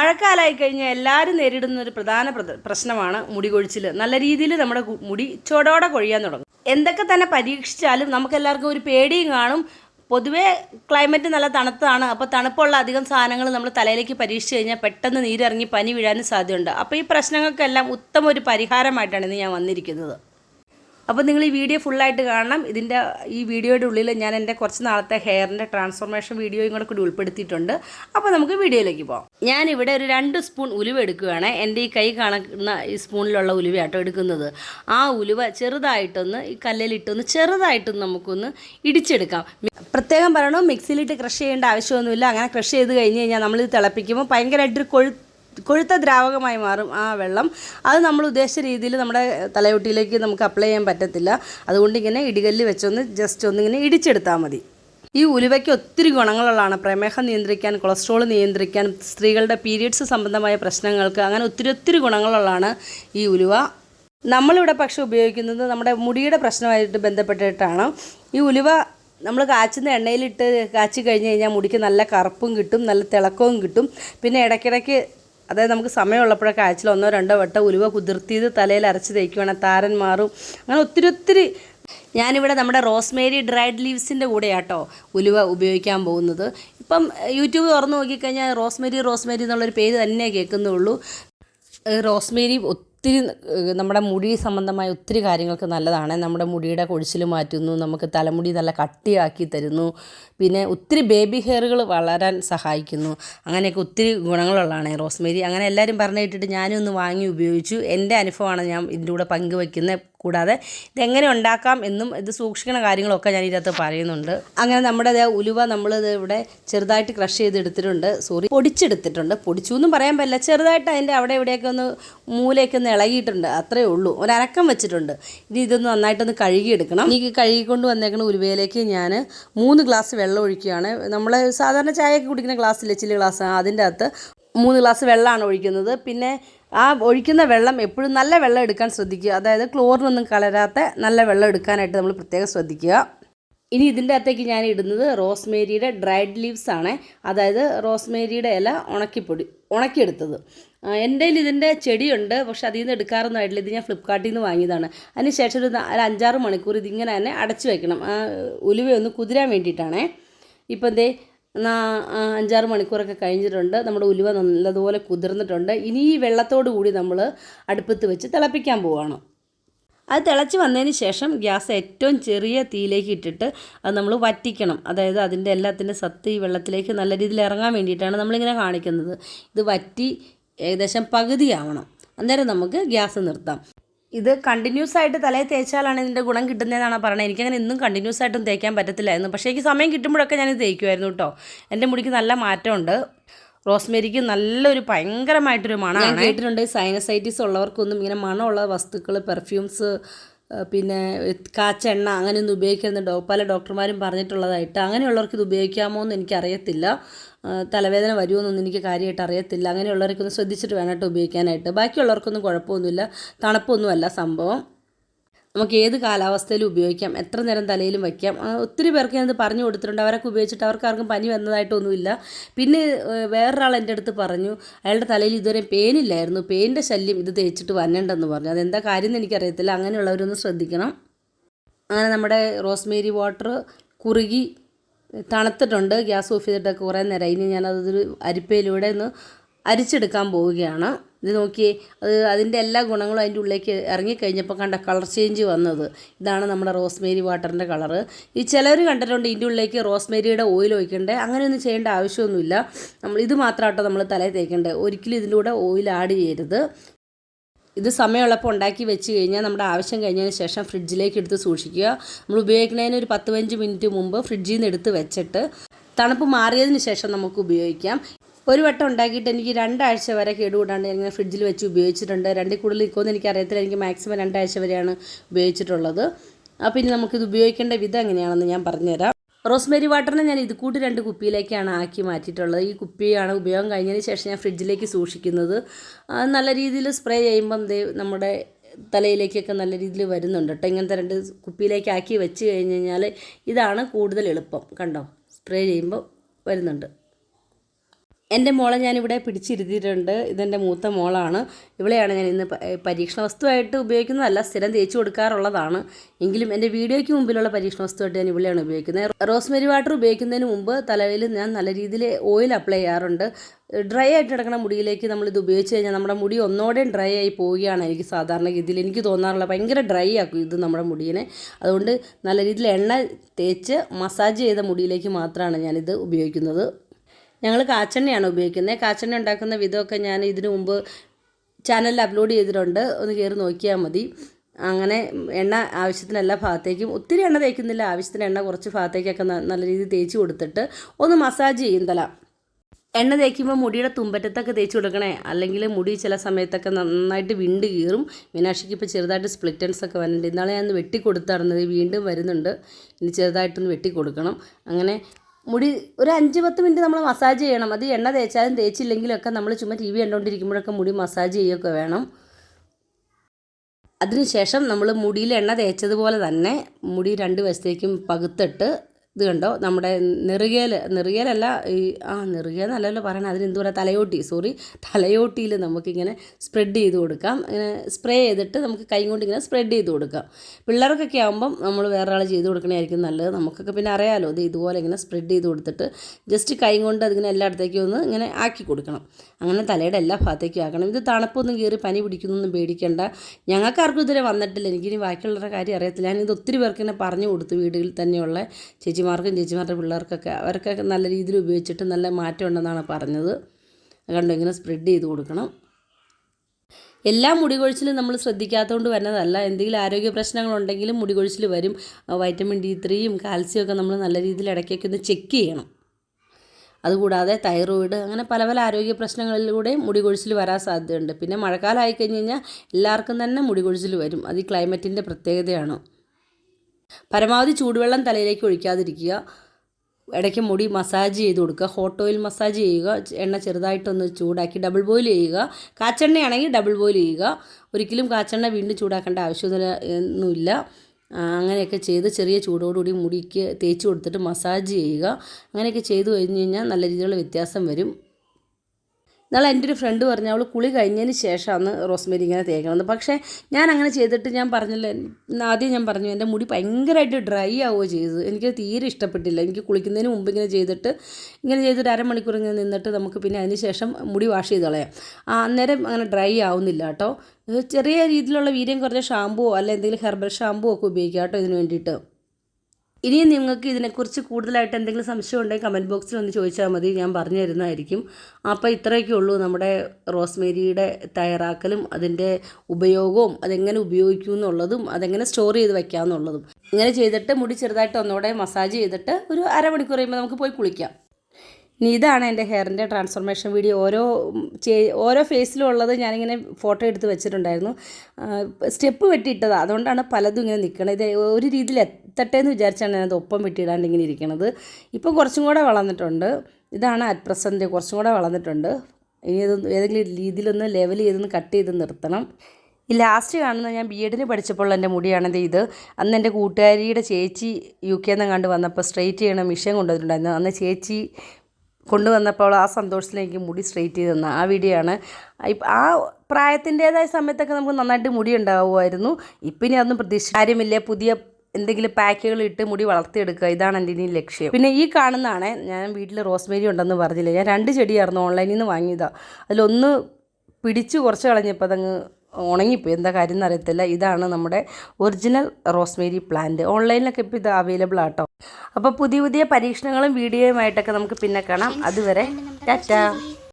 മഴക്കാലമായി കഴിഞ്ഞാൽ എല്ലാവരും നേരിടുന്ന ഒരു പ്രധാന പ്രശ്നമാണ് മുടി കൊഴിച്ചിൽ നല്ല രീതിയിൽ നമ്മുടെ മുടി ചോടോടെ കൊഴിയാൻ തുടങ്ങും. എന്തൊക്കെ തന്നെ പരീക്ഷിച്ചാലും നമുക്ക് എല്ലാവർക്കും ഒരു പേടിയും കാണും. പൊതുവേ ക്ലൈമറ്റ് നല്ല തണുത്താണ്. അപ്പോൾ തണുപ്പുള്ള അധികം സാധനങ്ങൾ നമ്മൾ തലയിലേക്ക് പരീക്ഷിച്ച് കഴിഞ്ഞാൽ പെട്ടെന്ന് നീരിറങ്ങി പനി വീഴാനും സാധ്യതയുണ്ട്. അപ്പോൾ ഈ പ്രശ്നങ്ങൾക്കെല്ലാം ഉത്തമ ഒരു പരിഹാരമായിട്ടാണ് ഇന്ന് ഞാൻ വന്നിരിക്കുന്നത്. അപ്പോൾ നിങ്ങൾ ഈ വീഡിയോ ഫുള്ളായിട്ട് കാണണം. ഇതിന്റെ ഈ വീഡിയോയുടെ ഉള്ളിൽ ഞാൻ എന്റെ കുറച്ച് നാളത്തെ ഹെയറിന്റെ ട്രാൻസ്ഫോർമേഷൻ വീഡിയോയും കൂടെ കൂടി ഉൾപ്പെടുത്തിയിട്ടുണ്ട്. അപ്പോൾ നമുക്ക് വീഡിയോയിലേക്ക് പോകാം ഞാനിവിടെ ഒരു രണ്ട് സ്പൂൺ ഉലുവ എടുക്കുകയാണ്. എന്റെ ഈ കൈ കാണുന്ന ഈ സ്പൂണിലുള്ള ഉലുവയാട്ടോ എടുക്കുന്നത്. ആ ഉലുവ ചെറുതായിട്ടൊന്ന് ഈ കല്ലിലിട്ടൊന്ന് ചെറുതായിട്ടൊന്ന് നമുക്കൊന്ന് ഇടിച്ചെടുക്കാം. പ്രത്യേകം പറയണോ? മിക്സിയിലിട്ട് ക്രഷ് ചെയ്യേണ്ട ആവശ്യമൊന്നുമില്ല. അങ്ങനെ ക്രഷ് ചെയ്ത് കഴിഞ്ഞ് കഴിഞ്ഞാൽ നമ്മളിത് തിളപ്പിക്കുമ്പോൾ ഭയങ്കരമായിട്ടൊരു കൊഴു കൊഴുത്ത ദ്രാവകമായി മാറും ആ വെള്ളം. അത് നമ്മൾ ഉദ്ദേശിച്ച രീതിയിൽ നമ്മുടെ തലയൊട്ടിയിലേക്ക് നമുക്ക് അപ്ലൈ ചെയ്യാൻ പറ്റത്തില്ല. അതുകൊണ്ട് ഇങ്ങനെ ഇടികല്ല് വെച്ചൊന്ന് ജസ്റ്റ് ഒന്നിങ്ങനെ ഇടിച്ചെടുത്താൽ മതി. ഈ ഉലുവയ്ക്ക് ഒത്തിരി ഗുണങ്ങളുള്ളതാണ്. പ്രമേഹം നിയന്ത്രിക്കാൻ കൊളസ്ട്രോൾ നിയന്ത്രിക്കാൻ സ്ത്രീകളുടെ പീരിയഡ്സ് സംബന്ധമായ പ്രശ്നങ്ങൾക്ക് അങ്ങനെ ഒത്തിരി ഒത്തിരി ഗുണങ്ങളുള്ളതാണ് ഈ ഉലുവ. നമ്മളിവിടെ പക്ഷേ ഉപയോഗിക്കുന്നത് നമ്മുടെ മുടിയുടെ പ്രശ്നമായിട്ട് ബന്ധപ്പെട്ടിട്ടാണ്. ഈ ഉലുവ നമ്മൾ കാച്ചുന്ന എണ്ണയിലിട്ട് കാച്ചി കഴിഞ്ഞ് കഴിഞ്ഞാൽ മുടിക്ക് നല്ല കറുപ്പും കിട്ടും നല്ല തിളക്കവും കിട്ടും. പിന്നെ ഇടയ്ക്കിടയ്ക്ക് അതായത് നമുക്ക് സമയമുള്ളപ്പോഴൊക്കെ ആഴ്ചയിൽ ഒന്നോ രണ്ടോ വട്ടം ഉലുവ കുതിർത്തിയത് തലയിൽ അരച്ച് തേക്കുവാണെങ്കിൽ താരൻ മാറും. അങ്ങനെ ഒത്തിരി ഒത്തിരി ഞാനിവിടെ നമ്മുടെ റോസ്മേരി ഡ്രൈഡ് ലീവ്സിന്റെ കൂടെയാട്ടോ ഉലുവ ഉപയോഗിക്കാൻ പോകുന്നത്. ഇപ്പം യൂട്യൂബ് തുറന്ന് നോക്കിക്കഴിഞ്ഞാൽ റോസ്മേരി റോസ്മേരി എന്നുള്ളൊരു പേര് തന്നെ കേൾക്കുന്നുള്ളൂ. റോസ്മേരി ഒത്തിരി നമ്മുടെ മുടി സംബന്ധമായ ഒത്തിരി കാര്യങ്ങൾക്ക് നല്ലതാണ്. നമ്മുടെ മുടിയുടെ കൊഴിച്ചിൽ മാറ്റുന്നു നമുക്ക് തലമുടി നല്ല കട്ടിയാക്കി തരുന്നു പിന്നെ ഒത്തിരി ബേബി ഹെയറുകൾ വളരാൻ സഹായിക്കുന്നു. അങ്ങനെയൊക്കെ ഒത്തിരി ഗുണങ്ങളുള്ളതാണ് റോസ്മേരി. അങ്ങനെ എല്ലാവരും പറഞ്ഞു കേട്ടിട്ട് ഞാനും ഒന്ന് വാങ്ങി ഉപയോഗിച്ചു. എന്റെ അനുഭവമാണ് ഞാൻ ഇതിന്റെ കൂടെ പങ്കുവയ്ക്കുന്നത് കൂടാതെ ഇതെങ്ങനെ ഉണ്ടാക്കാം എന്നും ഇത് സൂക്ഷിക്കണ കാര്യങ്ങളൊക്കെ ഞാൻ ഇതിനകത്ത് പറയുന്നുണ്ട്. അങ്ങനെ നമ്മുടെ ഉലുവ നമ്മൾ ഇവിടെ ചെറുതായിട്ട് ക്രഷ് ചെയ്തെടുത്തിട്ടുണ്ട് സോറി പൊടിച്ചെടുത്തിട്ടുണ്ട്. പൊടിച്ചു എന്നും പറയാൻ പറ്റില്ല. ചെറുതായിട്ട് അതിന്റെ അവിടെ ഇവിടെയൊക്കെ ഒന്ന് മൂലയൊക്കെ ഒന്ന് ഇളകിയിട്ടുണ്ട്. അത്രേ ഉള്ളൂ. ഒരക്കം വെച്ചിട്ടുണ്ട്. ഇനി ഇതൊന്ന് നന്നായിട്ടൊന്ന് കഴുകിയെടുക്കണം. ഈ കഴുകിക്കൊണ്ട് വന്നേക്കുന്ന ഉലുവയിലേക്ക് ഞാൻ മൂന്ന് ഗ്ലാസ് വെള്ളം ഒഴിക്കുകയാണ്. നമ്മൾ സാധാരണ ചായയൊക്കെ കുടിക്കുന്ന ഗ്ലാസ്സിലെ ചില്ലി ഗ്ലാസ്. അതിന്റെ അകത്ത് മൂന്ന് ഗ്ലാസ് വെള്ളമാണ് ഒഴിക്കുന്നത്. പിന്നെ ആ ഒഴിക്കുന്ന വെള്ളം എപ്പോഴും നല്ല വെള്ളം എടുക്കാൻ ശ്രദ്ധിക്കുക. അതായത് ക്ലോറിനൊന്നും കലരാത്ത നല്ല വെള്ളം എടുക്കാനായിട്ട് നമ്മൾ പ്രത്യേകം ശ്രദ്ധിക്കുക. ഇനി ഇതിന്റെ അകത്തേക്ക് ഞാൻ ഇടുന്നത് റോസ്മേരിയുടെ ഡ്രൈഡ് ലീവ്സ് ആണ്. അതായത് റോസ്മേരിയുടെ ഇല ഉണക്കിപ്പൊടി ഉണക്കിയെടുത്തത്. എന്റെ കയ്യിൽ ഇതിന്റെ ചെടിയുണ്ട്. പക്ഷെ അതിൽ നിന്ന് എടുക്കാറൊന്നും ആയിട്ടില്ല. ഇത് ഞാൻ ഫ്ലിപ്കാർട്ടിൽ നിന്ന് വാങ്ങിയതാണ്. അതിന് ശേഷം ഒരു അഞ്ചാറ് മണിക്കൂർ ഇതിങ്ങനെ തന്നെ അടച്ചു വയ്ക്കണം ഉലുവയൊന്ന് കുതിരാൻ വേണ്ടിയിട്ടാണേ. ഇപ്പം എന്തേ ആ, അഞ്ചാറ് മണിക്കൂറൊക്കെ കഴിഞ്ഞിട്ടുണ്ട്. നമ്മുടെ ഉലുവ നല്ലതുപോലെ കുതിർന്നിട്ടുണ്ട്. ഇനി ഈ വെള്ളത്തോടു കൂടി നമ്മൾ അടുപ്പത്ത് വെച്ച് തിളപ്പിക്കാൻ പോവാണ്. അത് തിളച്ച് വന്നതിന് ശേഷം ഗ്യാസ് ഏറ്റവും ചെറിയ തീയിലേക്ക് ഇട്ടിട്ട് അത് നമ്മൾ വറ്റിക്കണം. അതായത് അതിന്റെ എല്ലാത്തിന്റെ സത്ത് ഈ വെള്ളത്തിലേക്ക് നല്ല രീതിയിൽ ഇറങ്ങാൻ വേണ്ടിയിട്ടാണ് നമ്മളിങ്ങനെ കാണിക്കുന്നത്. ഇത് വറ്റി ഏകദേശം പകുതിയാവണം. അന്നേരം നമുക്ക് ഗ്യാസ് നിർത്താം. ഇത് കണ്ടിന്യൂസ് ആയിട്ട് തലയിൽ തേച്ചാലാണ് ഇതിന്റെ ഗുണം കിട്ടുന്നതെന്നാണ് പറയുന്നത് എനിക്കങ്ങനെ ഇന്നും കണ്ടിന്യൂസ് ആയിട്ടും തേക്കാൻ പറ്റത്തില്ലായിരുന്നു. പക്ഷേ എനിക്ക് സമയം കിട്ടുമ്പോഴൊക്കെ ഞാൻ തേക്കുമായിരുന്നു കേട്ടോ. എന്റെ മുടിക്ക് നല്ല മാറ്റമുണ്ട്. റോസ്മേരിക്ക് നല്ലൊരു ഭയങ്കരമായിട്ടൊരു മണമാണ്. കേട്ടിട്ടുണ്ട് സൈനസൈറ്റിസ് ഉള്ളവർക്കൊന്നും ഇങ്ങനെ മണമുള്ള വസ്തുക്കൾ പെർഫ്യൂംസ് പിന്നെ കാച്ചെണ്ണ അങ്ങനെയൊന്നും ഉപയോഗിക്കുന്ന ഡോ പല ഡോക്ടർമാരും പറഞ്ഞിട്ടുള്ളതായിട്ട് അങ്ങനെയുള്ളവർക്ക് ഇത് ഉപയോഗിക്കാമോ എന്ന് എനിക്കറിയത്തില്ല. തലവേദന വരുമോ എന്നൊന്നും എനിക്ക് കാര്യമായിട്ട് അറിയത്തില്ല. അങ്ങനെയുള്ളവർക്കൊന്ന് ശ്രദ്ധിച്ചിട്ട് വേണം കേട്ടോ ഉപയോഗിക്കാനായിട്ട്. ബാക്കിയുള്ളവർക്കൊന്നും കുഴപ്പമൊന്നുമില്ല. തണുപ്പൊന്നുമല്ല സംഭവം. നമുക്ക് ഏത് കാലാവസ്ഥയിലും ഉപയോഗിക്കാം എത്ര നേരം തലയിലും വയ്ക്കാം. ഒത്തിരി പേർക്ക് ഞാനത് പറഞ്ഞു കൊടുത്തിട്ടുണ്ട്. അവരൊക്കെ ഉപയോഗിച്ചിട്ട് അവർക്ക് ആർക്കും പനി വന്നതായിട്ടൊന്നുമില്ല. പിന്നെ വേറൊരാൾ എന്റെ അടുത്ത് പറഞ്ഞു അയാളുടെ തലയിൽ ഇതുവരെ പേനില്ലായിരുന്നു. പേനിന്റെ ശല്യം ഇത് തേച്ചിട്ട് വന്നണ്ടെന്ന് പറഞ്ഞു. അതെന്താ കാര്യം എന്ന് എനിക്കറിയത്തില്ല. അങ്ങനെയുള്ളവരൊന്ന് ശ്രദ്ധിക്കണം. അങ്ങനെ നമ്മുടെ റോസ്മേരി വാട്ടർ കുറുകി തണുത്തിട്ടുണ്ട്. ഗ്യാസ് ഓഫ് ചെയ്തിട്ടൊക്കെ കുറേ നേരം. ഇനി ഞാനതൊരു അരിപ്പയിലൂടെ ഒന്ന് അരിച്ചെടുക്കാൻ പോവുകയാണ്. ഇത് നോക്കിയേ അത് അതിന്റെ എല്ലാ ഗുണങ്ങളും അതിന്റെ ഉള്ളിലേക്ക് ഇറങ്ങിക്കഴിഞ്ഞപ്പോൾ കണ്ട കളർ ചേഞ്ച് വന്നത്. ഇതാണ് നമ്മുടെ റോസ്മേരി വാട്ടറിന്റെ കളറ്. ഈ ചിലർ കണ്ടിട്ടുണ്ട് ഇതിന്റെ ഉള്ളിലേക്ക് റോസ്മേരിയുടെ ഓയിൽ ഒഴിക്കണ്ടേ? അങ്ങനെയൊന്നും ചെയ്യേണ്ട ആവശ്യമൊന്നുമില്ല. നമ്മൾ ഇത് മാത്രമാട്ടോ നമ്മൾ തലയിൽ തേക്കേണ്ടത് ഒരിക്കലും ഇതിന്റെ കൂടെ ഓയിൽ ആഡ് ചെയ്യരുത്. ഇത് സമയമുള്ളപ്പോൾ ഉണ്ടാക്കി വെച്ച് കഴിഞ്ഞാൽ നമ്മുടെ ആവശ്യം കഴിഞ്ഞതിന് ശേഷം ഫ്രിഡ്ജിലേക്ക് എടുത്ത് സൂക്ഷിക്കുക. നമ്മൾ ഉപയോഗിക്കുന്നതിന് ഒരു പത്ത് പതിനഞ്ച് മിനിറ്റ് മുമ്പ് ഫ്രിഡ്ജിൽ നിന്ന് എടുത്ത് വെച്ചിട്ട് തണുപ്പ് മാറിയതിന് ശേഷം നമുക്ക് ഉപയോഗിക്കാം. ഒരു വട്ടം ഉണ്ടാക്കിയിട്ട് എനിക്ക് രണ്ടാഴ്ച വരെ കേടുകൂടാണ്ട് ഞാൻ ഫ്രിഡ്ജിൽ വെച്ച് ഉപയോഗിച്ചിട്ടുണ്ട്. രണ്ടിൽ കൂടുതൽ നിൽക്കുമെന്ന് എനിക്കറിയത്തില്ല. എനിക്ക് മാക്സിമം രണ്ടാഴ്ച വരെയാണ് ഉപയോഗിച്ചിട്ടുള്ളത്. അപ്പോൾ ഇനി നമുക്കിത് ഉപയോഗിക്കേണ്ട വിധം എങ്ങനെയാണെന്ന് ഞാൻ പറഞ്ഞുതരാം. റോസ്മേരി വാട്ടറിനെ ഞാൻ ഇത് കൂട്ടി രണ്ട് കുപ്പിയിലേക്കാണ് ആക്കി മാറ്റിയിട്ടുള്ളത്. ഈ കുപ്പിയാണ് ഉപയോഗം കഴിഞ്ഞതിന് ശേഷം ഞാൻ ഫ്രിഡ്ജിലേക്ക് സൂക്ഷിക്കുന്നത്. നല്ല രീതിയിൽ സ്പ്രേ ചെയ്യുമ്പം നമ്മുടെ തലയിലേക്കൊക്കെ നല്ല രീതിയിൽ വരുന്നുണ്ട് കേട്ടോ ഇങ്ങനത്തെ രണ്ട് കുപ്പിയിലേക്ക് ആക്കി വെച്ച് കഴിഞ്ഞ് കഴിഞ്ഞാൽ ഇതാണ് കൂടുതൽ എളുപ്പം. കണ്ടോ? സ്പ്രേ ചെയ്യുമ്പോൾ വരുന്നുണ്ട്. എന്റെ മോളെ ഞാനിവിടെ പിടിച്ചിരുത്തിയിട്ടുണ്ട്. ഇതെന്റെ മൂത്ത മോളാണ്. ഇവളെയാണ് ഞാൻ ഇന്ന് പരീക്ഷണ വസ്തുവായിട്ട് ഉപയോഗിക്കുന്നതല്ല സ്ഥിരം തേച്ച് കൊടുക്കാറുള്ളതാണ്. എങ്കിലും എന്റെ വീഡിയോയ്ക്ക് മുമ്പിലുള്ള പരീക്ഷണ വസ്തുവായിട്ട് ഞാൻ ഇവളെയാണ് ഉപയോഗിക്കുന്നത്. റോസ്മെരി വാട്ടർ ഉപയോഗിക്കുന്നതിന് മുമ്പ് തലയിൽ ഞാൻ നല്ല രീതിയിൽ ഓയിൽ അപ്ലൈ ചെയ്യാറുണ്ട്. ഡ്രൈ ആയിട്ട് കിടക്കുന്ന മുടിയിലേക്ക് നമ്മളിത് ഉപയോഗിച്ച് കഴിഞ്ഞാൽ നമ്മുടെ മുടി ഒന്നോടെ ഡ്രൈ ആയി പോവുകയാണ് എനിക്ക് സാധാരണ സാധാരണഗതിയിൽ എനിക്ക് തോന്നാറുള്ള ഭയങ്കര ഡ്രൈ ആക്കും ഇത് നമ്മുടെ മുടിയെ അതുകൊണ്ട് നല്ല രീതിയിൽ എണ്ണ തേച്ച് മസാജ് ചെയ്ത മുടിയിലേക്ക് മാത്രമാണ് ഞാനിത് ഉപയോഗിക്കുന്നത്. ഞങ്ങൾ കാച്ചെണ്ണയാണ് ഉപയോഗിക്കുന്നത്. കാച്ചെണ്ണ ഉണ്ടാക്കുന്ന വിധമൊക്കെ ഞാൻ ഇതിനു മുമ്പ് ചാനലിൽ അപ്ലോഡ് ചെയ്തിട്ടുണ്ട്. ഒന്ന് കയറി നോക്കിയാൽ മതി. അങ്ങനെ എണ്ണ ആവശ്യത്തിന് എല്ലാ ഭാഗത്തേക്കും ഒത്തിരി എണ്ണ തേക്കുന്നില്ല. ആവശ്യത്തിന് എണ്ണ കുറച്ച് ഭാഗത്തേക്കൊക്കെ നല്ല രീതിയിൽ തേച്ച് കൊടുത്തിട്ട് ഒന്ന് മസാജ് ചെയ്യും തല എണ്ണ തേക്കുമ്പോൾ മുടിയുടെ തുമ്പറ്റത്തൊക്കെ തേച്ച് കൊടുക്കണേ. അല്ലെങ്കിൽ മുടി ചില സമയത്തൊക്കെ നന്നായിട്ട് വിണ്ട് കീറും. മീനാക്ഷിക്ക് ഇപ്പോൾ ചെറുതായിട്ട് സ്പ്ലിറ്റൻസ് ഒക്കെ വരുന്നുണ്ട് ഇന്നാളെ ഞാൻ വെട്ടി വെട്ടിക്കൊടുത്തായിരുന്നത് വീണ്ടും വരുന്നുണ്ട്. ഇനി ചെറുതായിട്ടൊന്ന് വെട്ടിക്കൊടുക്കണം. അങ്ങനെ മുടി ഒരു അഞ്ച് പത്ത് മിനിറ്റ് നമ്മൾ മസാജ് ചെയ്യണം. അത് എണ്ണ തേച്ചാലും തേച്ചില്ലെങ്കിലൊക്കെ നമ്മൾ ചുമ്മാ ടി വി കണ്ടുകൊണ്ടിരിക്കുമ്പോഴൊക്കെ മുടി മസാജ് ചെയ്യുകയൊക്കെ വേണം. അതിനുശേഷം നമ്മൾ മുടിയിൽ എണ്ണ തേച്ചതുപോലെ തന്നെ മുടി രണ്ട് വശത്തേക്കും പകുത്തിട്ട് ഇത് കണ്ടോ? നമ്മുടെ നെറുകേൽ നെറുകേലല്ല ഈ ആ നെറുകേന്നല്ലല്ലോ പറയണത് അതിന് എന്ത് പറയുക തലയോട്ടി സോറി തലയോട്ടിയിൽ നമുക്കിങ്ങനെ സ്പ്രെഡ് ചെയ്ത് കൊടുക്കാം. ഇങ്ങനെ സ്പ്രേ ചെയ്തിട്ട് നമുക്ക് കൈ കൊണ്ട് ഇങ്ങനെ സ്പ്രെഡ് ചെയ്ത് കൊടുക്കാം. പിള്ളേർക്കൊക്കെ ആകുമ്പം നമ്മൾ വേറെ ആൾ ചെയ്ത് കൊടുക്കണമായിരിക്കും നല്ലത്. നമുക്കൊക്കെ പിന്നെ അറിയാമല്ലോ ഇത് ഇതുപോലെ ഇങ്ങനെ സ്പ്രെഡ് ചെയ്ത് കൊടുത്തിട്ട് ജസ്റ്റ് കൈ കൊണ്ട് അതിങ്ങനെ എല്ലായിടത്തേക്കും ഒന്ന് ഇങ്ങനെ ആക്കി കൊടുക്കണം. അങ്ങനെ തലയുടെ എല്ലാ ഭാഗത്തേക്കും ആക്കണം. ഇത് തണുപ്പൊന്നും കയറി പനി പിടിക്കുന്നൊന്നും പേടിക്കേണ്ട. ഞങ്ങൾക്ക് ആർക്കും ഇതുവരെ വന്നിട്ടില്ല. എനിക്കിനി ബാക്കിയുള്ളവരുടെ കാര്യം അറിയത്തില്ല. ഞാനിത് ഒത്തിരി പേർക്ക് തന്നെ പറഞ്ഞു കൊടുത്തു വീടുകളിൽ തന്നെയുള്ള ചേച്ചിമാർക്കും ചേച്ചിമാരുടെ പിള്ളേർക്കൊക്കെ. അവർക്കൊക്കെ നല്ല രീതിയിൽ ഉപയോഗിച്ചിട്ട് നല്ല മാറ്റം ഉണ്ടെന്നാണ് പറഞ്ഞത്. കണ്ടോ? ഇങ്ങനെ സ്പ്രെഡ് ചെയ്ത് കൊടുക്കണം. എല്ലാ മുടികൊഴിച്ചിലും നമ്മൾ ശ്രദ്ധിക്കാത്തതുകൊണ്ട് വരുന്നതല്ല. എന്തെങ്കിലും ആരോഗ്യ പ്രശ്നങ്ങളുണ്ടെങ്കിലും മുടികൊഴിച്ചിൽ വരും. വൈറ്റമിൻ ഡി ത്രീയും കാൽസ്യമൊക്കെ നമ്മൾ നല്ല രീതിയിൽ ഇടയ്ക്കൊക്കെ ഒന്ന് ചെക്ക് ചെയ്യണം. അതുകൂടാതെ തൈറോയിഡ് അങ്ങനെ പല പല ആരോഗ്യ പ്രശ്നങ്ങളിലൂടെ മുടി കൊഴിച്ചിൽ വരാൻ സാധ്യതയുണ്ട്. പിന്നെ മഴക്കാലം ആയി കഴിഞ്ഞ് കഴിഞ്ഞാൽ എല്ലാവർക്കും തന്നെ മുടി കൊഴിച്ചിൽ വരും. അത് ഈ ക്ലൈമറ്റിന്റെ പ്രത്യേകതയാണ്. പരമാവധി ചൂടുവെള്ളം തലയിലേക്ക് ഒഴിക്കാതിരിക്കുക. ഇടയ്ക്ക് മുടി മസാജ് ചെയ്ത് കൊടുക്കുക. ഹോട്ട് ഓയിൽ മസാജ് ചെയ്യുക. എണ്ണ ചെറുതായിട്ടൊന്ന് ചൂടാക്കി ഡബിൾ ബോയിൽ ചെയ്യുക. കാച്ചെണ്ണയാണെങ്കിൽ ഡബിൾ ബോയിൽ ചെയ്യുക. ഒരിക്കലും കാച്ചെണ്ണ വീണ്ടും ചൂടാക്കേണ്ട ആവശ്യമൊന്നുമില്ല. അങ്ങനെയൊക്കെ ചെയ്ത് ചെറിയ ചൂടോടുകൂടി മുടിക്ക് തേച്ച് കൊടുത്തിട്ട് മസാജ് ചെയ്യുക. അങ്ങനെയൊക്കെ ചെയ്തു കഴിഞ്ഞ് കഴിഞ്ഞാൽ നല്ല രീതിയിലുള്ള വ്യത്യാസം വരും. നാളെ എന്റെ ഒരു ഫ്രണ്ട് പറഞ്ഞു അവൾ കുളി കഴിഞ്ഞതിന് ശേഷമാണ് റോസ്മേരി ഇങ്ങനെ തേക്കണമെന്ന് പക്ഷേ ഞാൻ അങ്ങനെ ചെയ്തിട്ട് ഞാൻ പറഞ്ഞല്ലോ. ആദ്യം ഞാൻ പറഞ്ഞു എന്റെ മുടി ഭയങ്കരമായിട്ട് ഡ്രൈ ആവുകയോ ചെയ്തത്. എനിക്ക് തീരെ ഇഷ്ടപ്പെട്ടില്ല. എനിക്ക് കുളിക്കുന്നതിന് മുമ്പ് ഇങ്ങനെ ചെയ്തിട്ട് ഇങ്ങനെ ചെയ്തിട്ട് അരമണിക്കൂർ ഇങ്ങനെ നിന്നിട്ട് നമുക്ക് പിന്നെ അതിന് ശേഷം മുടി വാഷ് ചെയ്ത് കളയാം. ആ അന്നേരം അങ്ങനെ ഡ്രൈ ആവുന്നില്ല കേട്ടോ. ചെറിയ രീതിയിലുള്ള വീര്യം കുറഞ്ഞ ഷാമ്പുവോ അല്ല എന്തെങ്കിലും ഹെർബൽ ഷാമ്പുവോ ഒക്കെ ഉപയോഗിക്കാം കേട്ടോ ഇതിന് വേണ്ടിയിട്ട്. ഇനിയും നിങ്ങൾക്ക് ഇതിനെക്കുറിച്ച് കൂടുതലായിട്ട് എന്തെങ്കിലും സംശയം ഉണ്ടെങ്കിൽ കമന്റ് ബോക്സിൽ ഒന്ന് ചോദിച്ചാൽ മതി. ഞാൻ പറഞ്ഞു തരുന്നതായിരിക്കും. അപ്പോൾ ഇത്രയൊക്കെ ഉള്ളൂ നമ്മുടെ റോസ്മേരിയുടെ തയ്യാറാക്കലും അതിന്റെ ഉപയോഗവും അതെങ്ങനെ ഉപയോഗിക്കും എന്നുള്ളതും അതെങ്ങനെ സ്റ്റോർ ചെയ്ത് വയ്ക്കാമെന്നുള്ളതും ഇങ്ങനെ ചെയ്തിട്ട് മുടി ചെറുതായിട്ട് ഒന്നുകൂടെ മസാജ് ചെയ്തിട്ട് ഒരു അരമണിക്കൂർ കഴിയുമ്പോൾ നമുക്ക് പോയി കുളിക്കാം. ഇനി ഇതാണ് എന്റെ ഹെയറിന്റെ ട്രാൻസ്ഫോർമേഷൻ വീഡിയോ. ഓരോ ചേ ഓരോ ഫേസിലും ഉള്ളത് ഞാനിങ്ങനെ ഫോട്ടോ എടുത്ത് വെച്ചിട്ടുണ്ടായിരുന്നു. സ്റ്റെപ്പ് വെട്ടിയിട്ടതാണ് അതുകൊണ്ടാണ് പലതും ഇങ്ങനെ നിൽക്കണത് ഇത് ഒരു രീതിയിൽ എത്തട്ടെ എന്ന് വിചാരിച്ചാണ് ഞാനത് ഒപ്പം വെട്ടിയിടാണ്ട് ഇങ്ങനെ ഇരിക്കണത്. ഇപ്പം കുറച്ചും കൂടെ വളർന്നിട്ടുണ്ട്. ഇതാണ് അറ്റ് പ്രസന്റ്. കുറച്ചും കൂടെ വളർന്നിട്ടുണ്ട്. ഇനി ഇത് ഏതെങ്കിലും രീതിയിലൊന്ന് ലെവൽ ചെയ്തൊന്ന് കട്ട് ചെയ്ത് നിർത്തണം. ഈ ലാസ്റ്റ് കാണുന്ന ഞാൻ ബി എഡിന് പഠിച്ചപ്പോൾ എന്റെ മുടിയാണത് ഇത് അന്ന് എന്റെ കൂട്ടുകാരിയുടെ ചേച്ചി യു കെ നിന്ന് കണ്ട് വന്നപ്പോൾ സ്ട്രെയിറ്റ് ചെയ്യണം മിഷൻ കൊണ്ടുവന്നിട്ടുണ്ടായിരുന്നു. അന്ന് ചേച്ചി കൊണ്ടുവന്നപ്പോൾ ആ സന്തോഷത്തിലേക്ക് മുടി സ്ട്രെയിറ്റ് ചെയ്ത് തന്ന ആ വീഡിയോ ആണ്. ആ പ്രായത്തിന്റേതായ സമയത്തൊക്കെ നമുക്ക് നന്നായിട്ട് മുടി ഉണ്ടാവുമായിരുന്നു. ഇപ്പം ഇനി അതൊന്നും പ്രതീക്ഷ കാര്യമില്ല. പുതിയ എന്തെങ്കിലും പാക്കുകൾ ഇട്ട് മുടി വളർത്തിയെടുക്കുക. ഇതാണ് എന്റെ ഇനി ലക്ഷ്യം. പിന്നെ ഈ കാണുന്നതാണ് ഞാൻ വീട്ടിൽ റോസ്മേരി ഉണ്ടെന്ന് പറഞ്ഞില്ല? ഞാൻ രണ്ട് ചെടിയായിരുന്നു ഓൺലൈനിൽ നിന്ന് വാങ്ങിയതാണ് അതിലൊന്ന് പിടിച്ച് കുറച്ച് കളഞ്ഞപ്പോൾ അതങ്ങ് ഉണങ്ങിപ്പോയി. എന്താ കാര്യം എന്നറിയത്തില്ല ഇതാണ് നമ്മുടെ ഒറിജിനൽ റോസ്മേരി പ്ലാന്റ്. ഓൺലൈനിലൊക്കെ ഇപ്പോൾ ഇത് അവൈലബിൾ ആട്ടോ. അപ്പോൾ പുതിയ പുതിയ പരീക്ഷണങ്ങളും വീഡിയോയുമായിട്ടൊക്കെ നമുക്ക് പിന്നെ കാണാം. അതുവരെ ടാറ്റാ.